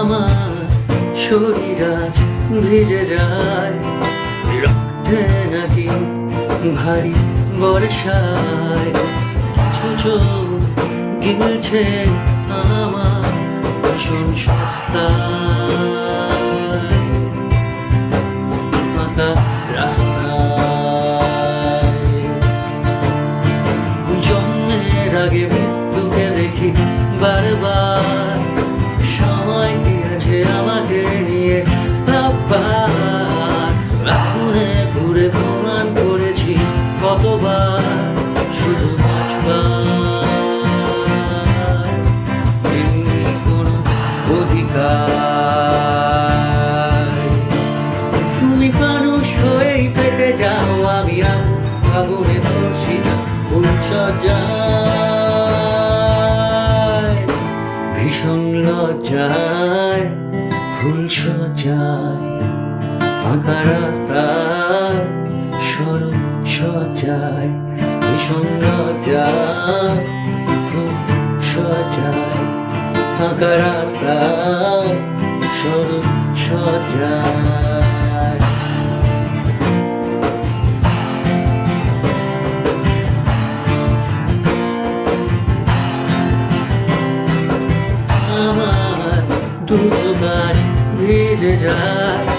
আমার শরীর আজ ভিজে যায়। রক্তে নাকি ভারী বর্ষায়। কিছু চোখ গিলছে আমার ভীষণ সস্তায়। ফাঁকা জন্মের আগে অধিকার। তুমি মানুষ হয়েই ফেটে যাও, আমি আগুন ধরছি না সজ্জায় ভীষণ লজ্জায় ফুল সজ্জায়, ফাঁকা রাস্তায় সরল লজ্জায় ফুল সজ্জায় ফাঁকা রাস্তায় সরল সজ্জায় আমার দুবার ভিজে যায়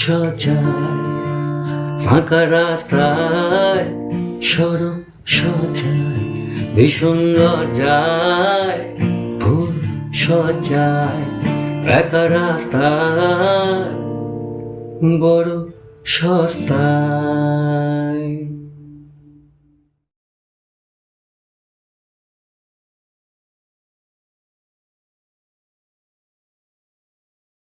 ফুল সজ্জায় ফাঁকা রাস্তায় সরব সজ্জায় ভীষণ যায় ভুল সজ্জায় একা রাস্তায় বড় সস্তায়।